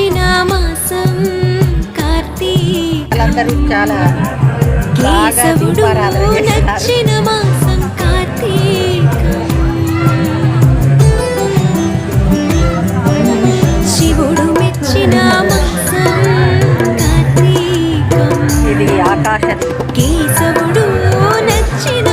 వచ్చిన మాసం కార్తీకందరూ చాలా కేశవుడు నచ్చిన మాసం కార్తీకం. శివుడు మెచ్చిన మాసం కార్తీకం. ఇది ఆకాశం కేశవుడు నచ్చిన